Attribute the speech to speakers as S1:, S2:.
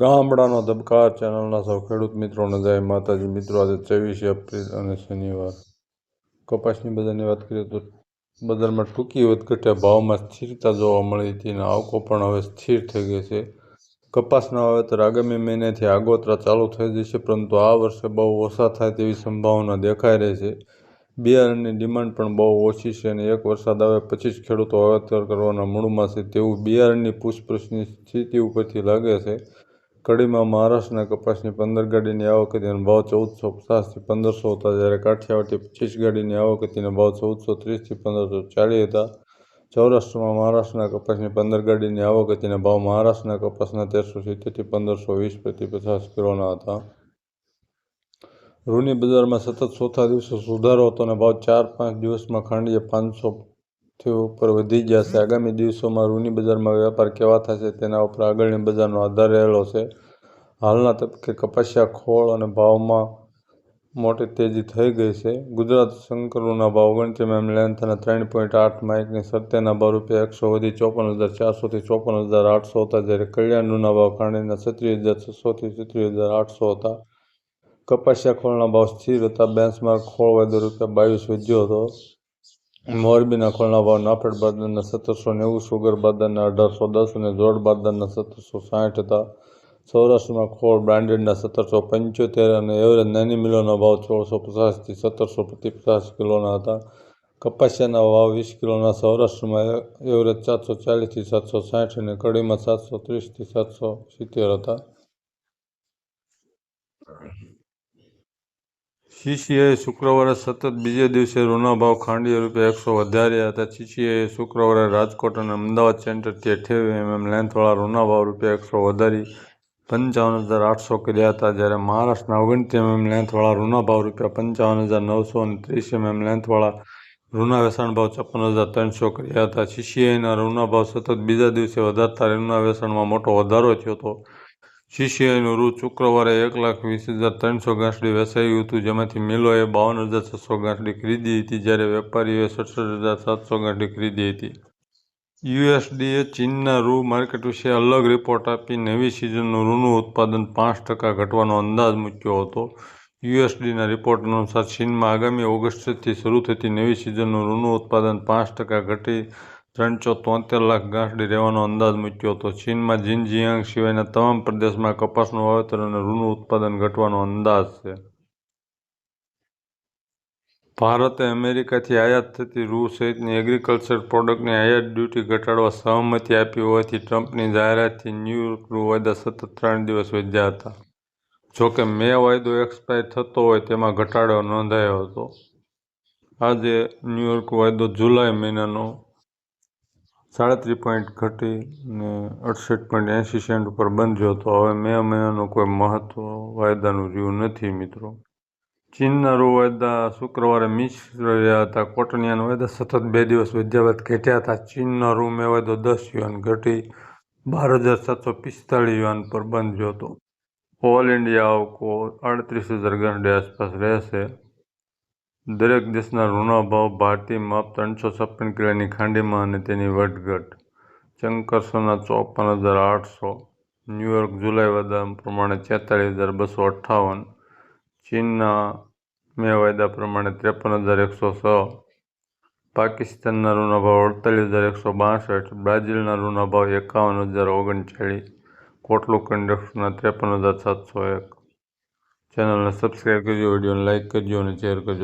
S1: ગામડાનો ધબકાર ચેનલના સૌ ખેડૂત મિત્રોને જય. માતાજી, મિત્રો, આજે ત્રેવીસ એપ્રિલ અને શનિવાર. કપાસની બજારની વાત કરીએ તો બજારમાં ટૂંકી વધઘટ્યા ભાવમાં સ્થિરતા જોવા મળી હતી અને આવકો પણ હવે સ્થિર થઈ ગઈ છે. કપાસના વાવેતર આગામી મહિનાથી આગોતરા ચાલુ થઈ જશે, પરંતુ આ વર્ષે બહુ ઓછા થાય તેવી સંભાવના દેખાઈ રહી છે. બિયારણની ડિમાન્ડ પણ બહુ ઓછી છે અને એક વરસાદ આવે પછી જ ખેડૂતો વાવેતર કરવાના મૂળમાં છે તેવું બિયારણની પૂછપરછની સ્થિતિ ઉપરથી લાગે છે. કડીમાં મહારાષ્ટ્રના કપાસની પંદર ગાડીની આવક હતી અને ભાવ ચૌદસો પચાસથી પંદરસો હતા. જ્યારે કાઠિયાવાડથી પચીસ ગાડીની આવક હતી અને ભાવ ચૌદસો ત્રીસથી પંદરસો ચાલીસ હતા. સૌરાષ્ટ્રમાં મહારાષ્ટ્રના કપાસની પંદર ગાડીની આવક હતી અને ભાવ મહારાષ્ટ્રના કપાસના તેરસો સિત્તેરથી પંદરસો વીસ પ્રતિ પચાસ કિલોના હતા. રૂની બજારમાં સતત ચોથા દિવસે સુધારો હતો અને ભાવ ચાર પાંચ દિવસમાં ખાંડીએ પાંચસોથી ઉપર વધી ગયા છે આગામી દિવસોમાં રૂની બજારમાં વેપાર કેવા થશે તેના ઉપર આગળની બજારનો આધાર રહેલો છે. હાલના તબક્કે કપાસિયા ખોળ અને ભાવમાં મોટી તેજી થઈ ગઈ છે. ગુજરાત શંકરુના ભાવ ઓગણત્રીસ એમ લેન્થ અને ત્રણ પોઈન્ટ આઠ માઇકની સત્યાના ભાવ રૂપિયા એકસો વધી ચોપન હજાર ચારસોથી ચોપન હજાર આઠસો હતા જ્યારે કલ્યાણના ભાવ ખાંડીના છત્રીસ હજાર છસોથી છત્રીસ હજાર આઠસો હતા. કપાસિયા ખોળના ભાવ સ્થિર હતા. બેન્ચમાર્ક ખોળ વાયદો રૂપિયા બાવીસ વધ્યો હતો. મોરબીના ખોળના ભાવ નાફેડ બાદરના સત્તરસો નેવું, સુગર બાદરના અઢારસો દસ અને જોડ બાદરના સત્તરસો સાઠ હતા. સૌરાષ્ટ્રમાં ખોળ બ્રાન્ડેડના સત્તરસો પંચોતેર અને એવરેજ નાની મિલોના ભાવ સોળસો પચાસથી સત્તરસો પ્રતિ પચાસ કિલોના હતા. કપાસિયાના ભાવ વીસ કિલોના, સૌરાષ્ટ્રમાં એવરેજ સાતસો ચાલીસથી સાતસો સાઠ અને કડીમાં સાતસો ત્રીસથી સાતસો સિત્તેર હતા. સીસીઆઈએ શુક્રવારે સતત બીજે દિવસે રૂના ભાવ ખાંડીએ રૂપિયા એકસો વધાર્યા હતા. સીસીઆઈએ શુક્રવારે રાજકોટ અને અમદાવાદ સેન્ટરથી અઠ્યાવીસ એમએમ લેન્થવાળા રૂના ભાવ રૂપિયા એકસો વધારી પંચાવન હજાર આઠસો કર્યા હતા. જ્યારે મહારાષ્ટ્રના ઓગણત્રીસ એમએમ લેન્થવાળા રૂના ભાવ રૂપિયા પંચાવન હજાર નવસો અને ત્રીસ એમએમ લેન્થવાળા રૂના વેચાણ ભાવ છપ્પન હજાર ત્રણસો કર્યા હતા. સીસીઆઈના રૂના ભાવ સતત બીજા દિવસે વધારતા રૂના વેચાણમાં મોટો વધારો થયો હતો. સીસીઆઈનું રૂ શુક્રવારે એક લાખ વીસ હજાર ત્રણસો ગાંસડી વેચાયું હતું, જેમાંથી મિલોએ બાવન હજાર છસો ગાંસડી ખરીદી હતી, જ્યારે વેપારીઓએ સડસઠ હજાર સાતસો ગાંસડી ખરીદી હતી. યુએસડીએ ચીનના રૂ માર્કેટ વિશે અલગ રિપોર્ટ આપી નવી સિઝનનું રૂનું ઉત્પાદન પાંચ ટકા ઘટવાનો અંદાજ મૂક્યો હતો. યુએસડીના રિપોર્ટ અનુસાર ચીનમાં આગામી ઓગસ્ટથી શરૂ થતી નવી સિઝનનું રૂનું ઉત્પાદન પાંચ ટકા ઘટી ત્રણસો તોતેર લાખ ગાંસડી રહેવાનો અંદાજ મૂક્યો હતો. ચીનમાં જિનજિયાંગ સિવાયના તમામ પ્રદેશમાં કપાસનું વાવેતર અને રૂનું ઉત્પાદન ઘટવાનો અંદાજ છે. ભારતે અમેરિકાથી આયાત થતી રૂ સહિતની એગ્રીકલ્ચર પ્રોડક્ટની આયાત ડ્યુટી ઘટાડવા સહમતિ આપી હોવાથી ટ્રમ્પની જાહેરાતથી ન્યૂયોર્ક રૂ વાયદા સતત ત્રણ દિવસ વધ્યા હતા. જોકે મે વાયદો એક્સપાયર થતો હોય તેમાં ઘટાડો નોંધાયો હતો. આજે ન્યૂયોર્ક વાયદો જુલાઈ મહિનાનો સાડત્રીસ પોઈન્ટ ઘટીને અડસઠ પોઈન્ટ એંસી સેન્ટ ઉપર બંધ થયો હતો. હવે મે મહિનાનું કોઈ મહત્વ વાયદાનું રહ્યું નથી મિત્રો. ચીનના રૂ વાયદા શુક્રવારે મિશ્ર રહ્યા હતા. કોટનિયાના વાયદા સતત બે દિવસ વધ્યાવત ઘટ્યા હતા. ચીનનો રૂ મે વાયદો દસ યુવાન ઘટી, બાર હજાર સાતસો પિસ્તાળીસ યુવાન પર બંધ થયો હતો. ઓલ ઇન્ડિયા આવકો આડત્રીસ હજાર ગાંસડી આસપાસ રહેશે. દરેક દેશના ઋણો ભાવ ભારતીય માપ ત્રણસો છપ્પન કિલોની ખાંડીમાં અને તેની વટઘટ ચંકર સોના ચોપન હજાર આઠસો. ન્યૂયોર્ક જુલાઈ વાયદા પ્રમાણે છેતાળીસ હજાર બસો અઠ્ઠાવન. ચીનના મે વાયદા પ્રમાણે ત્રેપન હજાર એકસો છ. પાકિસ્તાનના રૂના ભાવ અડતાલીસ હજાર એકસો બાસઠ. બ્રાઝિલના રૂના ભાવ એકાવન હજાર ઓગણચાળીસ. કોટલું કંડક્ટરના ત્રેપન હજાર સાતસો એક. ચેનલને સબસ્ક્રાઈબ કરજો, વિડીયોને લાઇક કરજો અને શેર કરજો.